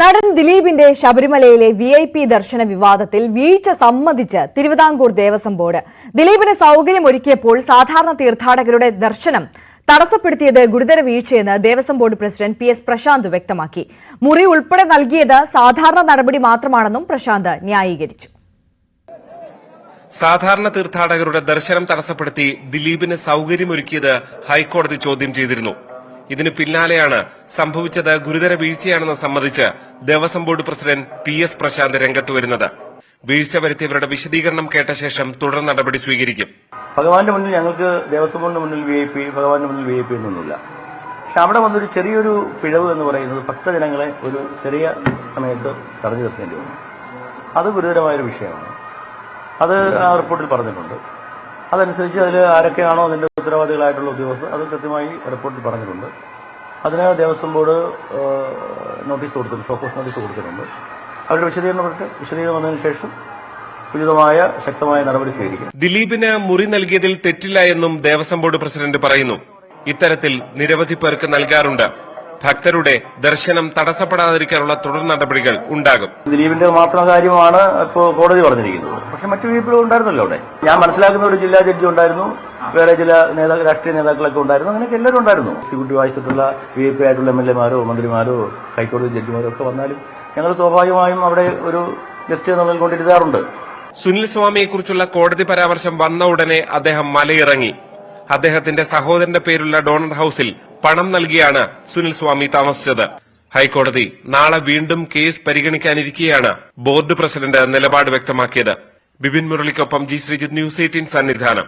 നടൻ ദിലീപിന്റെ ശബരിമലയിലെ വി ഐ പി ദർശന വിവാദത്തിൽ വീഴ്ച സമ്മതിച്ച് തിരുവിതാംകൂർ ദേവസ്വം ബോർഡ്. ദിലീപിന് സൌകര്യമൊരുക്കിയപ്പോൾ സാധാരണ തീർത്ഥാടകരുടെ ദർശനം തടസ്സപ്പെടുത്തിയത് ഗുരുതര വീഴ്ചയെന്ന് Devaswom board president P S Prashanth വ്യക്തമാക്കി. മുറി ഉൾപ്പെടെ നൽകിയത് സാധാരണ നടപടി മാത്രമാണെന്നും പ്രശാന്ത് ന്യായീകരിച്ചു. സാധാരണ തീർത്ഥാടകരുടെ ദർശനം തടസ്സപ്പെടുത്തി ദിലീപിന് സൌകര്യമൊരുക്കിയത് ഹൈക്കോടതി ചോദ്യം ചെയ്തിരുന്നു. ഇതിന് പിന്നാലെയാണ് സംഭവിച്ചത് ഗുരുതര വീഴ്ചയാണെന്ന് സമ്മതിച്ച് Devaswom board president P S Prashanth രംഗത്ത് വരുന്നത്. വീഴ്ച വരുത്തിയവരുടെ വിശദീകരണം കേട്ട ശേഷം തുടർ നടപടി സ്വീകരിക്കും. ഭഗവാന്റെ മുന്നിൽ ഞങ്ങൾക്ക് ദേവസ്വം ബോർഡിന് മുന്നിൽ വി ഐ പി ഭഗവാന്റെ മുന്നിൽ വി ഐ പി എന്നൊന്നുമില്ല. പക്ഷെ അവിടെ വന്നൊരു ചെറിയൊരു പിഴവ് എന്ന് പറയുന്നത് ഭക്തജനങ്ങളെ ഒരു ചെറിയ സമയത്ത് തടഞ്ഞു നിർത്തേണ്ടി വന്നു. അത് ഗുരുതരമായൊരു വിഷയമാണ്. അത് ആ റിപ്പോർട്ടിൽ പറഞ്ഞിട്ടുണ്ട്. അതനുസരിച്ച് അതിൽ ആരൊക്കെയാണോ അതിന്റെ ഉത്തരവാദികളായിട്ടുള്ള ഉദ്യോഗസ്ഥർ അത് കൃത്യമായി റിപ്പോർട്ടിൽ പറഞ്ഞിട്ടുണ്ട്. അതിന് ദേവസ്വം ബോർഡ് നോട്ടീസ് കൊടുത്തിട്ടുണ്ട് ഷോക്കോസ് നോട്ടീസ് കൊടുത്തിട്ടുണ്ട്. അവരുടെ വിശദീകരണം പറഞ്ഞിട്ട് വിശദീകരണം വന്നതിന് ശേഷം ഉചിതമായ ശക്തമായ നടപടി സ്വീകരിക്കും. ദിലീപിന് മുറി നൽകിയതിൽ തെറ്റില്ല എന്നും ദേവസ്വം ബോർഡ് പ്രസിഡന്റ് പറയുന്നു. ഇത്തരത്തിൽ നിരവധി പേർക്ക് നൽകാറുണ്ട്. ഭക്തരുടെ ദർശനം തടസ്സപ്പെടാതിരിക്കാനുള്ള തുടർ നടപടികൾ ഉണ്ടാകും. ദിലീപിന്റെ മാത്രം കാര്യമാണ് ഇപ്പോൾ കോടതി പറഞ്ഞിരിക്കുന്നത്. പക്ഷെ മറ്റു വീപ്പുകൾ ഉണ്ടായിരുന്നല്ലോ അവിടെ. ഞാൻ മനസ്സിലാക്കുന്ന ഒരു ജില്ലാ ജഡ്ജി ഉണ്ടായിരുന്നു. വേറെ ചില നേതാക്കൾ രാഷ്ട്രീയ നേതാക്കളൊക്കെ ഉണ്ടായിരുന്നു. അങ്ങനെയൊക്കെ എല്ലാവരും ഉണ്ടായിരുന്നു. എക്സിക്യൂട്ടീവ് ആയിട്ടുള്ള വി പി ആയിട്ടുള്ള എം എൽ എമാരോ മന്ത്രിമാരോ ഹൈക്കോടതി ജഡ്ജിമാരോ ഒക്കെ വന്നാലും ഞങ്ങൾ സ്വാഭാവികമായും അവിടെ ഒരു ഗസ്റ്റ് എന്നുള്ളതിൽ കൊണ്ടിരുത്താറുണ്ട്. സുനിൽ സ്വാമിയെക്കുറിച്ചുള്ള കോടതി പരാമർശം വന്ന ഉടനെ അദ്ദേഹം മലയിറങ്ങി. അദ്ദേഹത്തിന്റെ സഹോദരന്റെ പേരുള്ള ഡോണർ ഹൌസിൽ പണം നൽകിയാണ് സുനിൽ സ്വാമി താമസിച്ചത്. ഹൈക്കോടതി നാളെ വീണ്ടും കേസ് പരിഗണിക്കാനിരിക്കെയാണ് ബോർഡ് പ്രസിഡന്റ് നിലപാട് വ്യക്തമാക്കിയത്. Bipin മുരളിക്കൊപ്പം G Sreejith news eighteen Sannidhanam.